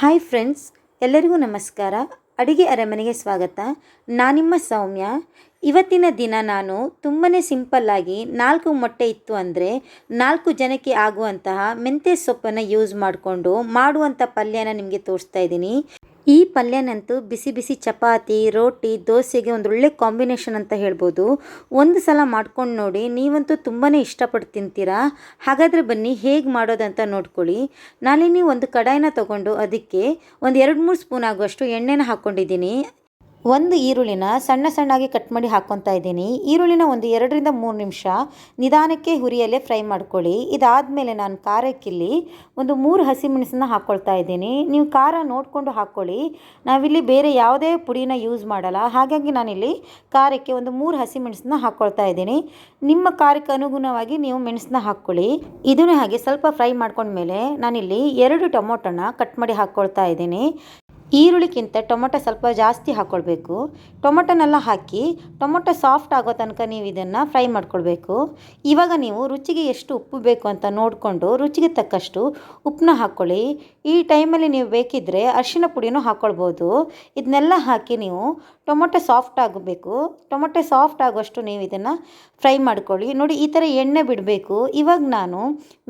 Hi friends ಎಲ್ಲರಿಗೂ ನಮಸ್ಕಾರ. ಅಡುಗೆ ಅರಮನೆಗೆ ಸ್ವಾಗತ. ನಾನಿಮ್ಮ ಸೌಮ್ಯ. ಇವತ್ತಿನ ದಿನ ನಾನು ತುಂಬಾ ಸಿಂಪಲ್ಲಾಗಿ ನಾಲ್ಕು ಮೊಟ್ಟೆ ಇತ್ತು ಅಂದರೆ ನಾಲ್ಕು ಜನಕ್ಕೆ ಆಗುವಂತಹ ಮೆಂತ್ಯ ಸೊಪ್ಪನ್ನು ಯೂಸ್ ಮಾಡಿಕೊಂಡು ಮಾಡುವಂಥ ಪಲ್ಯನ ನಿಮಗೆ ತೋರಿಸ್ತಾ ಇದ್ದೀನಿ. ಈ ಪಲ್ಯನಂತೂ ಬಿಸಿ ಬಿಸಿ ಚಪಾತಿ, ರೋಟಿ, ದೋಸೆಗೆ ಒಂದು ಒಳ್ಳೆ ಕಾಂಬಿನೇಷನ್ ಅಂತ ಹೇಳ್ಬೋದು. ಒಂದು ಸಲ ಮಾಡ್ಕೊಂಡು ನೋಡಿ, ನೀವಂತೂ ತುಂಬಾ ಇಷ್ಟಪಟ್ಟು ತಿಂತೀರಾ? ಹಾಗಾದರೆ ಬನ್ನಿ, ಹೇಗೆ ಮಾಡೋದಂತ ನೋಡ್ಕೊಳ್ಳಿ. ನಾನಿಲ್ಲಿ ಒಂದು ಕಡಾಯಿನ ತೊಗೊಂಡು ಅದಕ್ಕೆ ಒಂದು ಎರಡು ಮೂರು ಸ್ಪೂನ್ ಆಗುವಷ್ಟು ಎಣ್ಣೆನ ಹಾಕ್ಕೊಂಡಿದ್ದೀನಿ ಒಂದು ಈರುಳ್ಳಿನ ಸಣ್ಣ ಸಣ್ಣಾಗಿ ಕಟ್ ಮಾಡಿ ಹಾಕ್ಕೊತಾ ಇದ್ದೀನಿ. ಈರುಳ್ಳಿನ ಒಂದು ಎರಡರಿಂದ ಮೂರು ನಿಮಿಷ ನಿಧಾನಕ್ಕೆ ಹುರಿಯಲ್ಲೇ ಫ್ರೈ ಮಾಡ್ಕೊಳ್ಳಿ. ಇದಾದಮೇಲೆ ನಾನು ಖಾರಕ್ಕಿಲ್ಲಿ ಒಂದು ಮೂರು ಹಸಿಮೆಣಸನ್ನ ಹಾಕ್ಕೊಳ್ತಾ ಇದ್ದೀನಿ. ನೀವು ಖಾರ ನೋಡಿಕೊಂಡು ಹಾಕ್ಕೊಳ್ಳಿ ನಾವಿಲ್ಲಿ ಬೇರೆ ಯಾವುದೇ ಪುಡಿನ ಯೂಸ್ ಮಾಡಲ್ಲ. ಹಾಗಾಗಿ ನಾನಿಲ್ಲಿ ಖಾರಕ್ಕೆ ಒಂದು ಮೂರು ಹಸಿಮೆಣಸನ್ನ ಹಾಕ್ಕೊಳ್ತಾ ಇದ್ದೀನಿ. ನಿಮ್ಮ ಖಾರಕ್ಕೆ ಅನುಗುಣವಾಗಿ ನೀವು ಮೆಣಸನ್ನ ಹಾಕ್ಕೊಳ್ಳಿ. ಇದನ್ನು ಹಾಗೆ ಸ್ವಲ್ಪ ಫ್ರೈ ಮಾಡ್ಕೊಂಡ್ಮೇಲೆ ನಾನಿಲ್ಲಿ ಎರಡು ಟೊಮೊಟೊನ ಕಟ್ ಮಾಡಿ ಹಾಕ್ಕೊಳ್ತಾ ಇದ್ದೀನಿ. ಈರುಳ್ಳಿಗಿಂತ ಟೊಮೊಟೊ ಸ್ವಲ್ಪ ಜಾಸ್ತಿ ಹಾಕ್ಕೊಳ್ಬೇಕು ಟೊಮೊಟೊನೆಲ್ಲ ಹಾಕಿ ಟೊಮೊಟೊ ಸಾಫ್ಟ್ ಆಗೋ ತನಕ ನೀವು ಇದನ್ನು ಫ್ರೈ ಮಾಡ್ಕೊಳ್ಬೇಕು. ಇವಾಗ ನೀವು ರುಚಿಗೆ ಎಷ್ಟು ಉಪ್ಪು ಬೇಕು ಅಂತ ನೋಡಿಕೊಂಡು ರುಚಿಗೆ ತಕ್ಕಷ್ಟು ಉಪ್ಪನ್ನ ಹಾಕ್ಕೊಳ್ಳಿ ಈ ಟೈಮಲ್ಲಿ ನೀವು ಬೇಕಿದ್ದರೆ ಅರಿಶಿನ ಪುಡಿನೂ ಹಾಕ್ಕೊಳ್ಬೋದು ಇದನ್ನೆಲ್ಲ ಹಾಕಿ ನೀವು ಟೊಮೊಟೊ ಸಾಫ್ಟ್ ಆಗಬೇಕು. ಟೊಮೊಟೊ ಸಾಫ್ಟ್ ಆಗೋಷ್ಟು ನೀವು ಇದನ್ನು ಫ್ರೈ ಮಾಡ್ಕೊಳ್ಳಿ. ನೋಡಿ, ಈ ಥರ ಎಣ್ಣೆ ಬಿಡಬೇಕು. ಇವಾಗ ನಾನು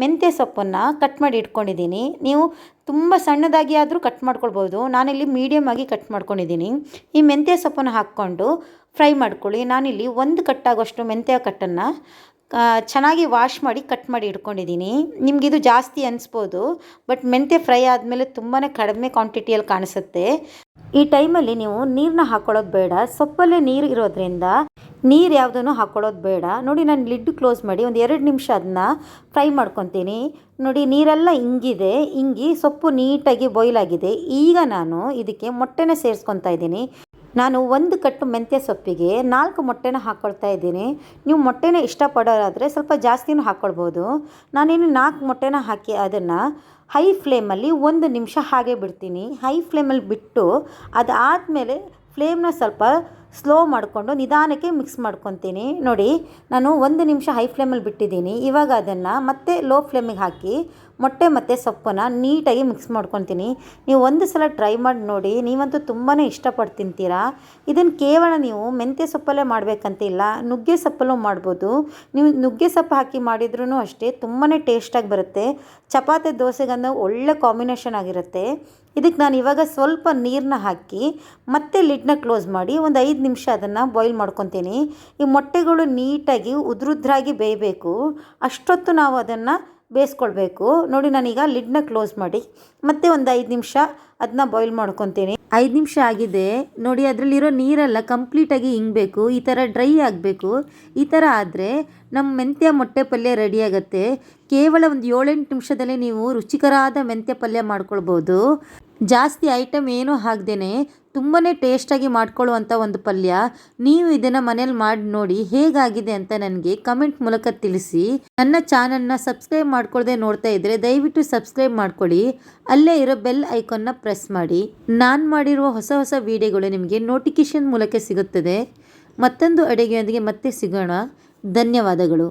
ಮೆಂತ್ಯ ಸೊಪ್ಪನ್ನು ಕಟ್ ಮಾಡಿ ಇಟ್ಕೊಂಡಿದ್ದೀನಿ. ನೀವು ತುಂಬ ಸಣ್ಣದಾಗಿ ಆದರೂ ಕಟ್ ಮಾಡ್ಕೊಳ್ಬೋದು. ನಾನಿಲ್ಲಿ ಮೀಡಿಯಮ್ ಆಗಿ ಕಟ್ ಮಾಡ್ಕೊಂಡಿದ್ದೀನಿ. ಈ ಮೆಂತ್ಯ ಸೊಪ್ಪನ್ನು ಹಾಕ್ಕೊಂಡು ಫ್ರೈ ಮಾಡ್ಕೊಳ್ಳಿ. ನಾನಿಲ್ಲಿ ಒಂದು ಕಟ್ಟಾಗುವಷ್ಟು ಮೆಂತ್ಯ ಕಟ್ಟನ್ನು ಚೆನ್ನಾಗಿ ವಾಶ್ ಮಾಡಿ ಕಟ್ ಮಾಡಿ ಇಟ್ಕೊಂಡಿದ್ದೀನಿ. ಇದು ಜಾಸ್ತಿ ಅನಿಸ್ಬೋದು ಬಟ್ ಮೆಂತ್ಯ ಫ್ರೈ ಆದಮೇಲೆ ತುಂಬಾ ಕಡಿಮೆ ಕ್ವಾಂಟಿಟಿಯಲ್ಲಿ ಕಾಣಿಸುತ್ತೆ. ಈ ಟೈಮಲ್ಲಿ ನೀವು ನೀರನ್ನ ಹಾಕ್ಕೊಳ್ಳೋದು ಬೇಡ. ಸೊಪ್ಪಲ್ಲೇ ನೀರು ಇರೋದ್ರಿಂದ ನೀರು ಯಾವುದನ್ನು ಹಾಕ್ಕೊಳ್ಳೋದು ಬೇಡ. ನೋಡಿ ನಾನು ಲಿಡ್ ಕ್ಲೋಸ್ ಮಾಡಿ ಒಂದು ಎರಡು ನಿಮಿಷ ಅದನ್ನ ಫ್ರೈ ಮಾಡ್ಕೊತೀನಿ. ನೋಡಿ ನೀರೆಲ್ಲ ಇಂಗಿದೆ, ಇಂಗಿ ಸೊಪ್ಪು ನೀಟಾಗಿ ಬಾಯ್ಲ್ ಆಗಿದೆ. ಈಗ ನಾನು ಇದಕ್ಕೆ ಮೊಟ್ಟೆನ ಸೇರಿಸ್ಕೊತಾ ಇದ್ದೀನಿ. ನಾನು ಒಂದು ಕಟ್ಟು ಮೆಂತ್ಯ ಸೊಪ್ಪಿಗೆ ನಾಲ್ಕು ಮೊಟ್ಟೆನ ಹಾಕ್ಕೊಳ್ತಾ ಇದ್ದೀನಿ. ನೀವು ಮೊಟ್ಟೆನ ಇಷ್ಟಪಡೋರಾದರೆ ಸ್ವಲ್ಪ ಜಾಸ್ತಿನೂ ಹಾಕ್ಕೊಳ್ಬೋದು ನಾನೇನು ನಾಲ್ಕು ಮೊಟ್ಟೆನ ಹಾಕಿ ಅದನ್ನು ಹೈ ಫ್ಲೇಮಲ್ಲಿ ಒಂದು ನಿಮಿಷ ಹಾಗೆ ಬಿಡ್ತೀನಿ. ಹೈ ಫ್ಲೇಮಲ್ಲಿ ಬಿಟ್ಟು ಅದಾದಮೇಲೆ ಫ್ಲೇಮ್ನ ಸ್ವಲ್ಪ ಸ್ಲೋ ಮಾಡಿಕೊಂಡು ನಿಧಾನಕ್ಕೆ ಮಿಕ್ಸ್ ಮಾಡ್ಕೊತೀನಿ. ನೋಡಿ, ನಾನು ಒಂದು ನಿಮಿಷ ಹೈ ಫ್ಲೇಮಲ್ಲಿ ಬಿಟ್ಟಿದ್ದೀನಿ. ಇವಾಗ ಅದನ್ನು ಮತ್ತೆ ಲೋ ಫ್ಲೇಮಿಗೆ ಹಾಕಿ ಮೊಟ್ಟೆ ಮತ್ತು ಸೊಪ್ಪನ್ನು ನೀಟಾಗಿ ಮಿಕ್ಸ್ ಮಾಡ್ಕೊತೀನಿ. ನೀವು ಒಂದು ಸಲ ಟ್ರೈ ಮಾಡಿ ನೋಡಿ, ನೀವಂತೂ ತುಂಬಾ ಇಷ್ಟಪಟ್ಟು ತಿಂತೀರಾ ಇದನ್ನು ಕೇವಲ ನೀವು ಮೆಂತ್ಯ ಸೊಪ್ಪಲ್ಲೇ ಮಾಡಬೇಕಂತಿಲ್ಲ ನುಗ್ಗೆ ಸೊಪ್ಪಲ್ಲೂ ಮಾಡ್ಬೋದು. ನೀವು ನುಗ್ಗೆ ಸೊಪ್ಪು ಹಾಕಿ ಮಾಡಿದ್ರೂ ಅಷ್ಟೇ ತುಂಬಾ ಟೇಸ್ಟಾಗಿ ಬರುತ್ತೆ. ಚಪಾತಿ ದೋಸೆಗಂದು ಒಳ್ಳೆ ಕಾಂಬಿನೇಷನ್ ಆಗಿರುತ್ತೆ. ಇದಕ್ಕೆ ನಾನು ಇವಾಗ ಸ್ವಲ್ಪ ನೀರನ್ನ ಹಾಕಿ ಮತ್ತೆ ಲಿಡ್ನ ಕ್ಲೋಸ್ ಮಾಡಿ ಒಂದು ಐದು ನಿಮಿಷ ಅದನ್ನು ಬಾಯ್ಲ್ ಮಾಡ್ಕೊತೀನಿ. ಈ ಮೊಟ್ಟೆಗಳು ನೀಟಾಗಿ ಉದ್ರುದ್ರಾಗಿ ಬೇಯಬೇಕು. ಅಷ್ಟೊತ್ತು ನಾವು ಅದನ್ನು ಬೇಯಿಸ್ಕೊಳ್ಬೇಕು. ನೋಡಿ ನಾನೀಗ ಲಿಡ್ನ ಕ್ಲೋಸ್ ಮಾಡಿ. ಮತ್ತೆ ಒಂದು ಐದು ನಿಮಿಷ ಅದನ್ನ ಬಾಯ್ಲ್ ಮಾಡ್ಕೊತೀನಿ. ಐದು ನಿಮಿಷ ಆಗಿದೆ. ನೋಡಿ ಅದರಲ್ಲಿರೋ ನೀರೆಲ್ಲ ಕಂಪ್ಲೀಟಾಗಿ ಹಿಂಗಬೇಕು ಈ ಥರ ಡ್ರೈ ಆಗಬೇಕು. ಈ ಥರ ಆದರೆ ನಮ್ಮ ಮೆಂತ್ಯ ಮೊಟ್ಟೆ ಪಲ್ಯ ರೆಡಿ ಆಗುತ್ತೆ. ಕೇವಲ ಒಂದು ಏಳೆಂಟು ನಿಮಿಷದಲ್ಲೇ ನೀವು ರುಚಿಕರಾದ ಮೆಂತ್ಯ ಪಲ್ಯ ಮಾಡ್ಕೊಳ್ಬೋದು. ಜಾಸ್ತಿ ಐಟಮ್ ಏನೂ ಹಾಕ್ದೇ ತುಂಬಾ ಟೇಸ್ಟಾಗಿ ಮಾಡ್ಕೊಳ್ಳುವಂಥ ಒಂದು ಪಲ್ಯ. ನೀವು ಇದನ್ನು ಮನೇಲಿ ಮಾಡಿ ನೋಡಿ ಹೇಗಾಗಿದೆ ಅಂತ ನನಗೆ ಕಮೆಂಟ್ ಮೂಲಕ ತಿಳಿಸಿ. ನನ್ನ ಚಾನಲ್ನ ಸಬ್ಸ್ಕ್ರೈಬ್ ಮಾಡ್ಕೊಳ್ಳದೆ ನೋಡ್ತಾ ಇದ್ದರೆ ದಯವಿಟ್ಟು ಸಬ್ಸ್ಕ್ರೈಬ್ ಮಾಡ್ಕೊಳ್ಳಿ. ಅಲ್ಲೇ ಇರೋ ಬೆಲ್ ಐಕಾನ್ನ ಪ್ರೆಸ್ ಮಾಡಿ. ನಾನು ಮಾಡಿರುವ ಹೊಸ ಹೊಸ ವಿಡಿಯೋಗಳು ನಿಮಗೆ ನೋಟಿಫಿಕೇಷನ್ ಮೂಲಕ ಸಿಗುತ್ತದೆ. ಮತ್ತೊಂದು ಅಡುಗೆಯೊಂದಿಗೆ ಮತ್ತೆ ಸಿಗೋಣ. ಧನ್ಯವಾದಗಳು.